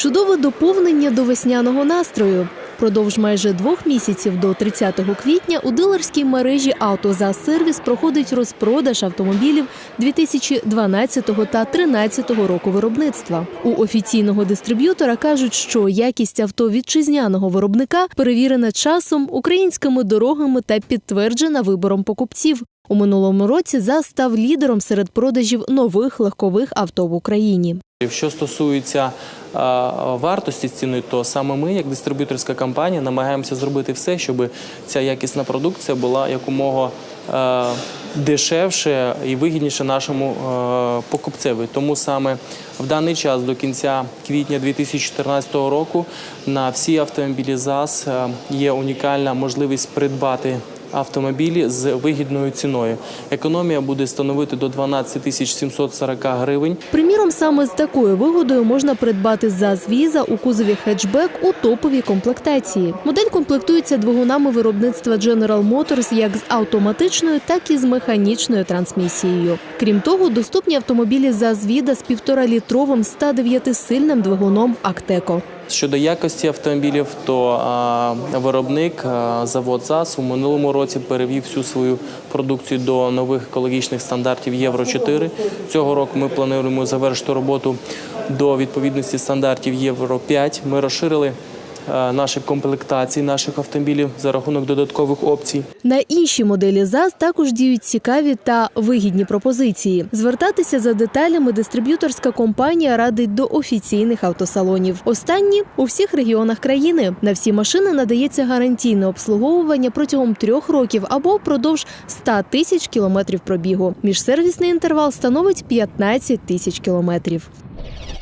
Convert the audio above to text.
Чудове доповнення до весняного настрою. Продовж майже двох місяців до 30 квітня у дилерській мережі «Автозасервіс» проходить розпродаж автомобілів 2012 та 2013 року виробництва. У офіційного дистриб'ютора кажуть, що якість авто вітчизняного виробника перевірена часом, українськими дорогами та підтверджена вибором покупців. У минулому році ЗАЗ став лідером серед продажів нових легкових авто в Україні. Що стосується вартості ціни, то саме ми, як дистриб'юторська компанія, намагаємося зробити все, щоб ця якісна продукція була якомога дешевше і вигідніше нашому покупцеві. Тому саме в даний час до кінця квітня 2014 року на всі автомобілі ЗАЗ є унікальна можливість придбати. Автомобілі з вигідною ціною. Економія буде становити до 12 тисяч 740 гривень. Приміром, саме з такою вигодою можна придбати ЗАЗ Віза у кузові хетчбек у топовій комплектації. Модель комплектується двигунами виробництва General Motors як з автоматичною, так і з механічною трансмісією. Крім того, доступні автомобілі ЗАЗ Віда з півторалітровим 109-сильним двигуном Актеко. Щодо якості автомобілів, то виробник завод ЗАЗ у минулому році перевів всю свою продукцію до нових екологічних стандартів Євро 4. Цього року ми плануємо завершити роботу до відповідності стандартів Євро 5. Ми розширили а, наші комплектації наших автомобілів за рахунок додаткових опцій. На інші моделі ЗАЗ також діють цікаві та вигідні пропозиції. Звертатися за деталями дистриб'юторська компанія радить до офіційних автосалонів. Останні у всіх регіонах країни. На всі машини надається гарантійне обслуговування протягом трьох років або впродовж 100 тисяч кілометрів пробігу. Міжсервісний інтервал становить 15 тисяч кілометрів.